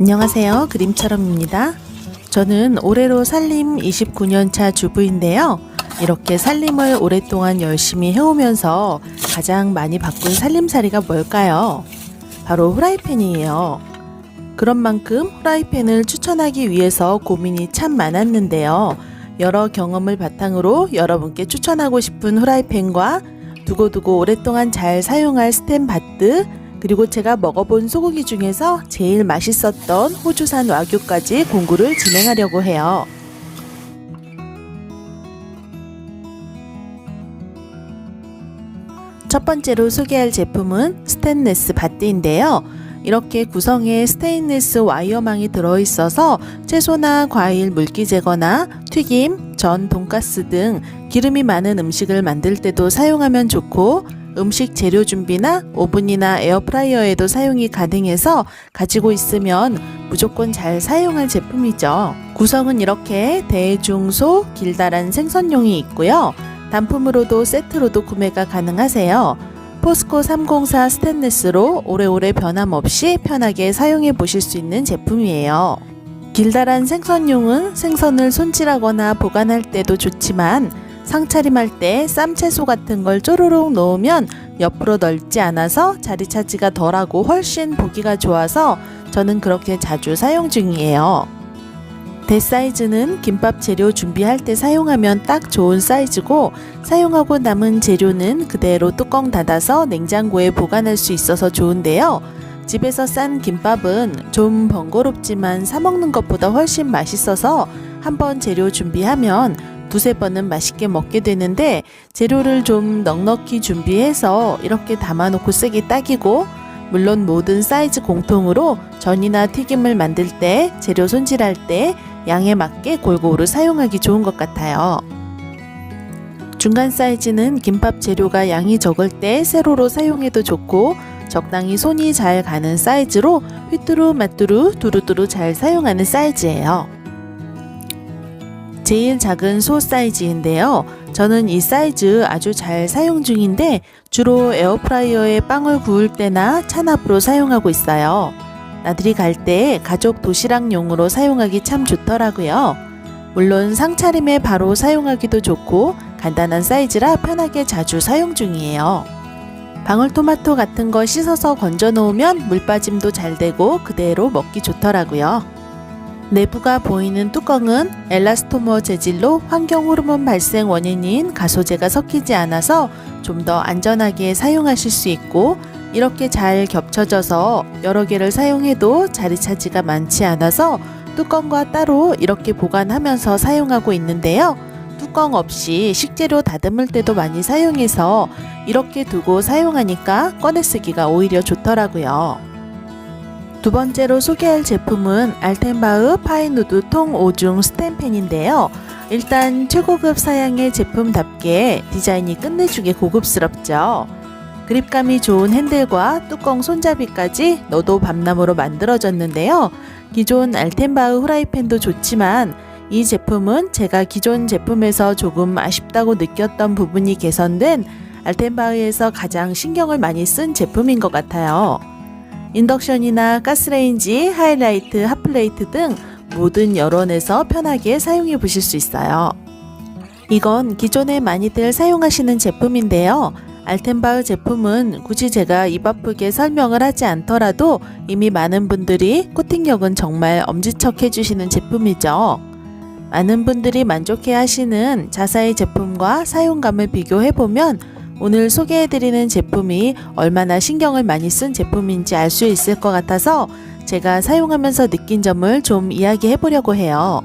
안녕하세요. 그림처럼입니다. 저는 올해로 살림 29년차 주부인데요. 이렇게 살림을 오랫동안 열심히 해오면서 가장 많이 바꾼 살림살이가 뭘까요? 바로 후라이팬이에요. 그런 만큼 후라이팬을 추천하기 위해서 고민이 참 많았는데요. 여러 경험을 바탕으로 여러분께 추천하고 싶은 후라이팬과 두고두고 오랫동안 잘 사용할 스텐 바트, 그리고 제가 먹어본 소고기 중에서 제일 맛있었던 호주산 와규까지 공구를 진행하려고 해요. 첫 번째로 소개할 제품은 스테인레스 바트인데요. 이렇게 구성에 스테인리스 와이어망이 들어있어서 채소나 과일 물기 제거나 튀김, 전, 돈가스 등 기름이 많은 음식을 만들 때도 사용하면 좋고 음식 재료 준비나 오븐이나 에어프라이어에도 사용이 가능해서 가지고 있으면 무조건 잘 사용할 제품이죠. 구성은 이렇게 대중소 길다란 생선용이 있고요. 단품으로도 세트로도 구매가 가능하세요. 포스코 304 스테인리스로 오래오래 변함없이 편하게 사용해 보실 수 있는 제품이에요. 길다란 생선용은 생선을 손질하거나 보관할 때도 좋지만 상차림할 때 쌈채소 같은 걸 쪼르륵 놓으면 옆으로 넓지 않아서 자리 차지가 덜하고 훨씬 보기가 좋아서 저는 그렇게 자주 사용 중이에요. 대 사이즈는 김밥 재료 준비할 때 사용하면 딱 좋은 사이즈고 사용하고 남은 재료는 그대로 뚜껑 닫아서 냉장고에 보관할 수 있어서 좋은데요. 집에서 싼 김밥은 좀 번거롭지만 사먹는 것보다 훨씬 맛있어서 한번 재료 준비하면 두세 번은 맛있게 먹게 되는데 재료를 좀 넉넉히 준비해서 이렇게 담아놓고 쓰기 딱이고 물론 모든 사이즈 공통으로 전이나 튀김을 만들 때 재료 손질할 때 양에 맞게 골고루 사용하기 좋은 것 같아요. 중간 사이즈는 김밥 재료가 양이 적을 때 세로로 사용해도 좋고 적당히 손이 잘 가는 사이즈로 휘뚜루 마뚜루 두루두루 잘 사용하는 사이즈예요. 제일 작은 소 사이즈인데요. 저는 이 사이즈 아주 잘 사용 중인데 주로 에어프라이어에 빵을 구울 때나 찬압으로 사용하고 있어요. 나들이 갈 때 가족 도시락용으로 사용하기 참 좋더라고요. 물론 상차림에 바로 사용하기도 좋고 간단한 사이즈라 편하게 자주 사용 중이에요. 방울토마토 같은 거 씻어서 건져 놓으면 물 빠짐도 잘 되고 그대로 먹기 좋더라고요. 내부가 보이는 뚜껑은 엘라스토머 재질로 환경 호르몬 발생 원인인 가소제가 섞이지 않아서 좀 더 안전하게 사용하실 수 있고 이렇게 잘 겹쳐져서 여러 개를 사용해도 자리 차지가 많지 않아서 뚜껑과 따로 이렇게 보관하면서 사용하고 있는데요. 뚜껑 없이 식재료 다듬을 때도 많이 사용해서 이렇게 두고 사용하니까 꺼내 쓰기가 오히려 좋더라고요. 두 번째로 소개할 제품은 알텐바흐 파이누드 통 5중 스텐펜인데요. 일단 최고급 사양의 제품답게 디자인이 끝내주게 고급스럽죠. 그립감이 좋은 핸들과 뚜껑 손잡이까지 너도 밤나무로 만들어졌는데요. 기존 알텐바흐 후라이팬도 좋지만 이 제품은 제가 기존 제품에서 조금 아쉽다고 느꼈던 부분이 개선된 알텐바흐에서 가장 신경을 많이 쓴 제품인 것 같아요. 인덕션이나 가스레인지, 하이라이트, 핫플레이트 등 모든 여론에서 편하게 사용해 보실 수 있어요. 이건 기존에 많이들 사용하시는 제품인데요. 알텐바흐 제품은 굳이 제가 입 아프게 설명을 하지 않더라도 이미 많은 분들이 코팅력은 정말 엄지척 해주시는 제품이죠. 많은 분들이 만족해 하시는 자사의 제품과 사용감을 비교해보면 오늘 소개해드리는 제품이 얼마나 신경을 많이 쓴 제품인지 알 수 있을 것 같아서 제가 사용하면서 느낀 점을 좀 이야기해 보려고 해요.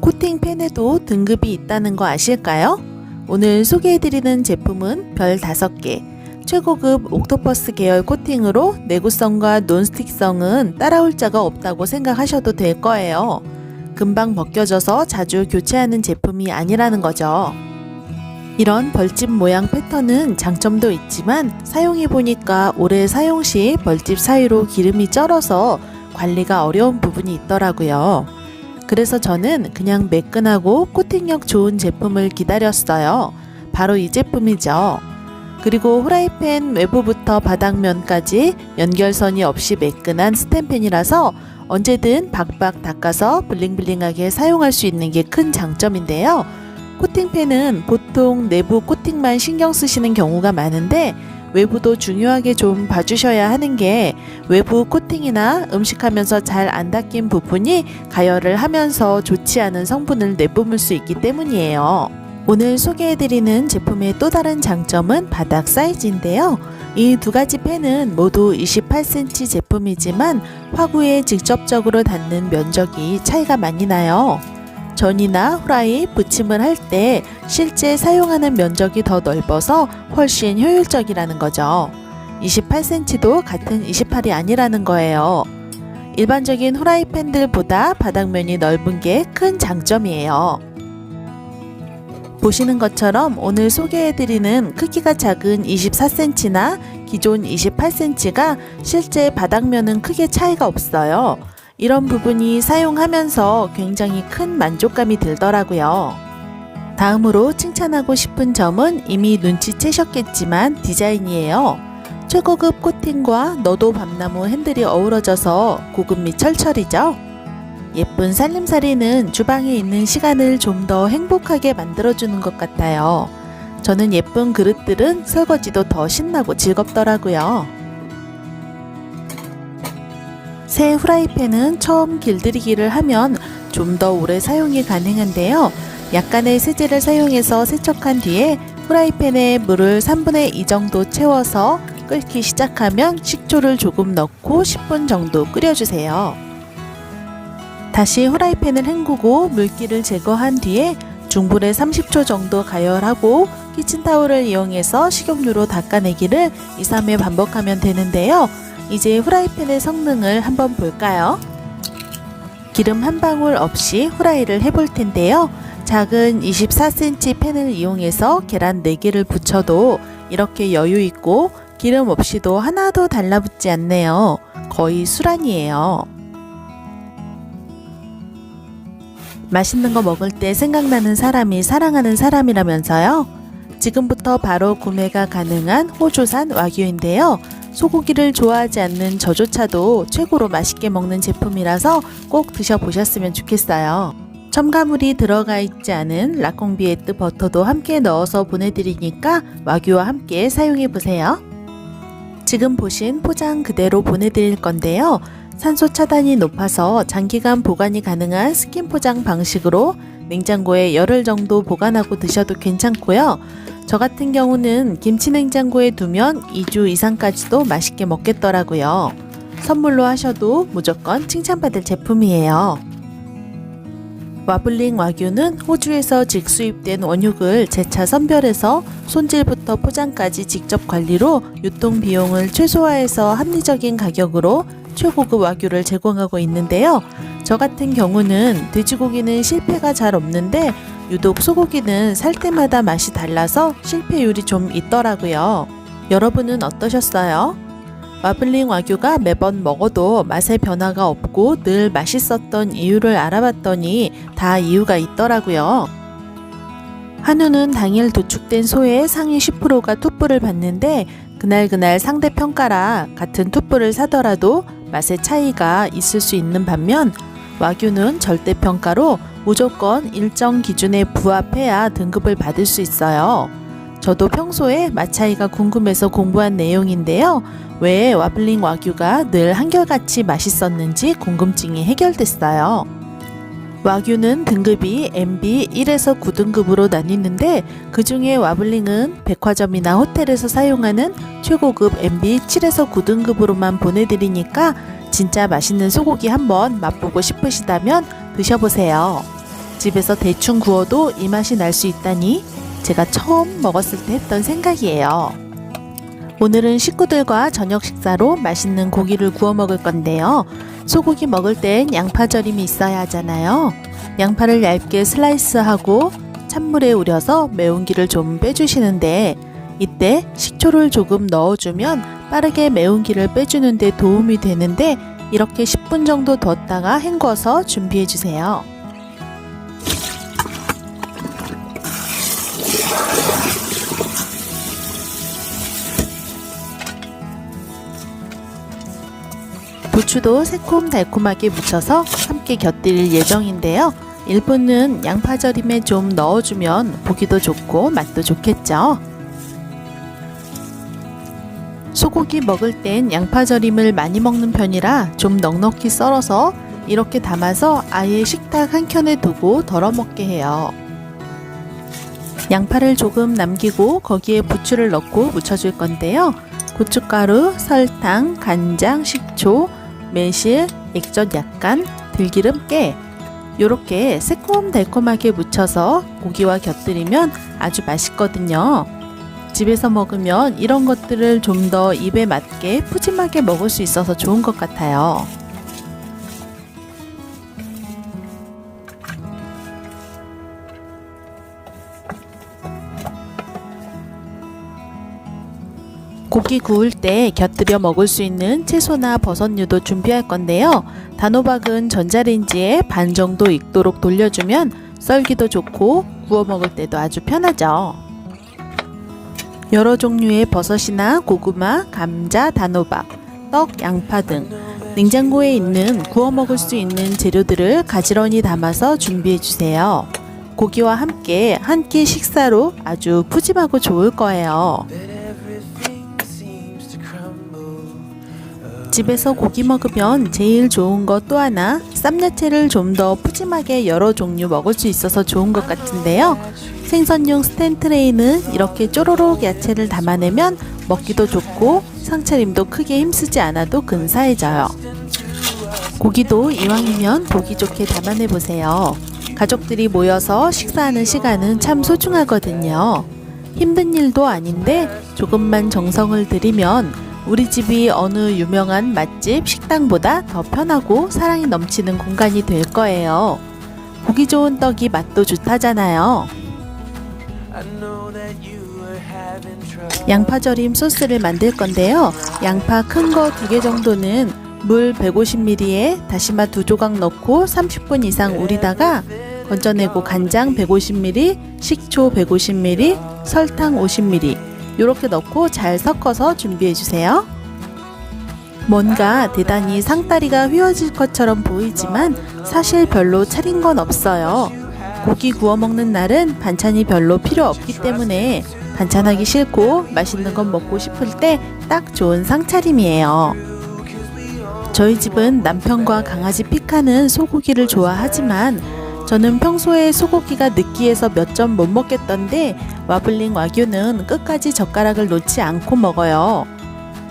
코팅팬에도 등급이 있다는 거 아실까요? 오늘 소개해드리는 제품은 별 5개, 최고급 옥토퍼스 계열 코팅으로 내구성과 논스틱성은 따라올 자가 없다고 생각하셔도 될 거예요. 금방 벗겨져서 자주 교체하는 제품이 아니라는 거죠. 이런 벌집 모양 패턴은 장점도 있지만 사용해보니까 오래 사용 시 벌집 사이로 기름이 쩔어서 관리가 어려운 부분이 있더라고요. 그래서 저는 그냥 매끈하고 코팅력 좋은 제품을 기다렸어요. 바로 이 제품이죠. 그리고 후라이팬 외부부터 바닥면까지 연결선이 없이 매끈한 스텐팬이라서 언제든 박박 닦아서 블링블링하게 사용할 수 있는 게 큰 장점인데요. 코팅팬은 보통 내부 코팅만 신경 쓰시는 경우가 많은데 외부도 중요하게 좀 봐주셔야 하는 게 외부 코팅이나 음식하면서 잘 안 닦인 부분이 가열을 하면서 좋지 않은 성분을 내뿜을 수 있기 때문이에요. 오늘 소개해드리는 제품의 또 다른 장점은 바닥 사이즈인데요. 이 두 가지 팬은 모두 28cm 제품이지만 화구에 직접적으로 닿는 면적이 차이가 많이 나요. 전이나 후라이, 부침을 할 때 실제 사용하는 면적이 더 넓어서 훨씬 효율적이라는 거죠. 28cm도 같은 28이 아니라는 거예요. 일반적인 후라이팬들보다 바닥면이 넓은 게 큰 장점이에요. 보시는 것처럼 오늘 소개해드리는 크기가 작은 24cm나 기존 28cm가 실제 바닥면은 크게 차이가 없어요. 이런 부분이 사용하면서 굉장히 큰 만족감이 들더라고요. 다음으로 칭찬하고 싶은 점은 이미 눈치채셨겠지만 디자인이에요. 최고급 코팅과 너도 밤나무 핸들이 어우러져서 고급미 철철이죠. 예쁜 살림살이는 주방에 있는 시간을 좀 더 행복하게 만들어주는 것 같아요. 저는 예쁜 그릇들은 설거지도 더 신나고 즐겁더라고요. 새 후라이팬은 처음 길들이기를 하면 좀 더 오래 사용이 가능한데요. 약간의 세제를 사용해서 세척한 뒤에 후라이팬에 물을 3분의 2 정도 채워서 끓기 시작하면 식초를 조금 넣고 10분 정도 끓여주세요. 다시 후라이팬을 헹구고 물기를 제거한 뒤에 중불에 30초 정도 가열하고 키친타올을 이용해서 식용유로 닦아내기를 2, 3회 반복하면 되는데요. 이제 후라이팬의 성능을 한번 볼까요? 기름 한 방울 없이 후라이를 해볼 텐데요. 작은 24cm 팬을 이용해서 계란 4개를 부쳐도 이렇게 여유 있고 기름 없이도 하나도 달라붙지 않네요. 거의 수란이에요. 맛있는 거 먹을 때 생각나는 사람이 사랑하는 사람이라면서요? 지금부터 바로 구매가 가능한 호주산 와규인데요. 소고기를 좋아하지 않는 저조차도 최고로 맛있게 먹는 제품이라서 꼭 드셔보셨으면 좋겠어요. 첨가물이 들어가 있지 않은 라콩비에뜨 버터도 함께 넣어서 보내드리니까 와규와 함께 사용해보세요. 지금 보신 포장 그대로 보내드릴 건데요. 산소 차단이 높아서 장기간 보관이 가능한 스킨 포장 방식으로 냉장고에 열흘 정도 보관하고 드셔도 괜찮고요. 저 같은 경우는 김치 냉장고에 두면 2주 이상까지도 맛있게 먹겠더라고요. 선물로 하셔도 무조건 칭찬받을 제품이에요. 와블링 와규는 호주에서 직수입된 원육을 재차 선별해서 손질부터 포장까지 직접 관리로 유통 비용을 최소화해서 합리적인 가격으로 최고급 와규를 제공하고 있는데요. 저 같은 경우는 돼지고기는 실패가 잘 없는데 유독 소고기는 살 때마다 맛이 달라서 실패율이 좀 있더라고요. 여러분은 어떠셨어요? 마블링 와규가 매번 먹어도 맛의 변화가 없고 늘 맛있었던 이유를 알아봤더니 다 이유가 있더라고요. 한우는 당일 도축된 소의 상위 10%가 투뿔을 받는데 그날그날 상대 평가라 같은 투뿔을 사더라도 맛의 차이가 있을 수 있는 반면 와규는 절대 평가로 무조건 일정 기준에 부합해야 등급을 받을 수 있어요. 저도 평소에 맛 차이가 궁금해서 공부한 내용인데요. 왜 와블링 와규가 늘 한결같이 맛있었는지 궁금증이 해결됐어요. 와규는 등급이 MB 1에서 9등급으로 나뉘는데 그 중에 와블링은 백화점이나 호텔에서 사용하는 최고급 MB 7에서 9등급으로만 보내드리니까 진짜 맛있는 소고기 한번 맛보고 싶으시다면 드셔보세요. 집에서 대충 구워도 이 맛이 날 수 있다니 제가 처음 먹었을 때 했던 생각이에요. 오늘은 식구들과 저녁 식사로 맛있는 고기를 구워 먹을 건데요. 소고기 먹을 땐 양파 절임이 있어야 하잖아요. 양파를 얇게 슬라이스하고 찬물에 우려서 매운기를 좀 빼주시는데 이때 식초를 조금 넣어주면 빠르게 매운기를 빼주는데 도움이 되는데 이렇게 10분 정도 뒀다가 헹궈서 준비해주세요. 부추도 새콤달콤하게 무쳐서 함께 곁들일 예정인데요. 일부는 양파절임에 좀 넣어주면 보기도 좋고 맛도 좋겠죠. 소고기 먹을 땐 양파 절임을 많이 먹는 편이라 좀 넉넉히 썰어서 이렇게 담아서 아예 식탁 한 켠에 두고 덜어 먹게 해요. 양파를 조금 남기고 거기에 부추를 넣고 무쳐줄 건데요. 고춧가루, 설탕, 간장, 식초, 매실, 액젓 약간, 들기름, 깨 요렇게 새콤달콤하게 무쳐서 고기와 곁들이면 아주 맛있거든요. 집에서 먹으면 이런 것들을 좀 더 입에 맞게 푸짐하게 먹을 수 있어서 좋은 것 같아요. 고기 구울 때 곁들여 먹을 수 있는 채소나 버섯류도 준비할 건데요. 단호박은 전자레인지에 반 정도 익도록 돌려주면 썰기도 좋고 구워 먹을 때도 아주 편하죠. 여러 종류의 버섯이나 고구마, 감자, 단호박, 떡, 양파 등 냉장고에 있는 구워 먹을 수 있는 재료들을 가지런히 담아서 준비해 주세요. 고기와 함께 한 끼 식사로 아주 푸짐하고 좋을 거예요. 집에서 고기 먹으면 제일 좋은 것 또 하나 쌈야채를 좀 더 푸짐하게 여러 종류 먹을 수 있어서 좋은 것 같은데요. 생선용 스탠트레이는 이렇게 쪼로록 야채를 담아내면 먹기도 좋고 상차림도 크게 힘쓰지 않아도 근사해져요. 고기도 이왕이면 보기 좋게 담아내 보세요. 가족들이 모여서 식사하는 시간은 참 소중하거든요. 힘든 일도 아닌데 조금만 정성을 들이면 우리 집이 어느 유명한 맛집 식당보다 더 편하고 사랑이 넘치는 공간이 될 거예요. 보기 좋은 떡이 맛도 좋다잖아요. 양파 절임 소스를 만들 건데요. 양파 큰 거 두 개 정도는 물 150ml에 다시마 두 조각 넣고 30분 이상 우리다가 건져내고 간장 150ml, 식초 150ml, 설탕 50ml 이렇게 넣고 잘 섞어서 준비해 주세요. 뭔가 대단히 상다리가 휘어질 것처럼 보이지만 사실 별로 차린 건 없어요. 고기 구워 먹는 날은 반찬이 별로 필요 없기 때문에 반찬하기 싫고 맛있는 건 먹고 싶을 때 딱 좋은 상차림이에요. 저희 집은 남편과 강아지 피카는 소고기를 좋아하지만 저는 평소에 소고기가 느끼해서 몇 점 못 먹겠던데 와블링 와규는 끝까지 젓가락을 놓지 않고 먹어요.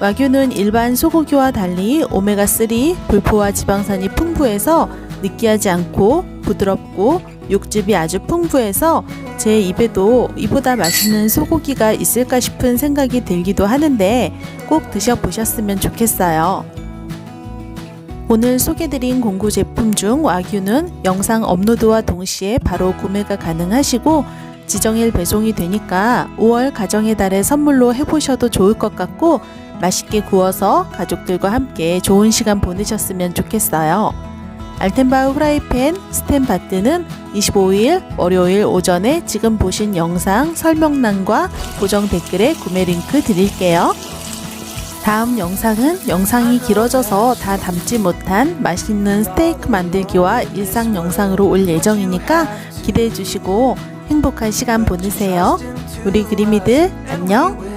와규는 일반 소고기와 달리 오메가3 불포화 지방산이 풍부해서 느끼하지 않고 부드럽고 육즙이 아주 풍부해서 제 입에도 이보다 맛있는 소고기가 있을까 싶은 생각이 들기도 하는데 꼭 드셔보셨으면 좋겠어요. 오늘 소개드린 공구 제품 중 와규는 영상 업로드와 동시에 바로 구매가 가능하시고 지정일 배송이 되니까 5월 가정의 달에 선물로 해보셔도 좋을 것 같고 맛있게 구워서 가족들과 함께 좋은 시간 보내셨으면 좋겠어요. 알텐바우 프라이팬 스텐 바트는 25일 월요일 오전에 지금 보신 영상 설명란과 고정 댓글에 구매 링크 드릴게요. 다음 영상은 영상이 길어져서 다 담지 못한 맛있는 스테이크 만들기와 일상 영상으로 올 예정이니까 기대해 주시고 행복한 시간 보내세요. 우리 그림이들 안녕!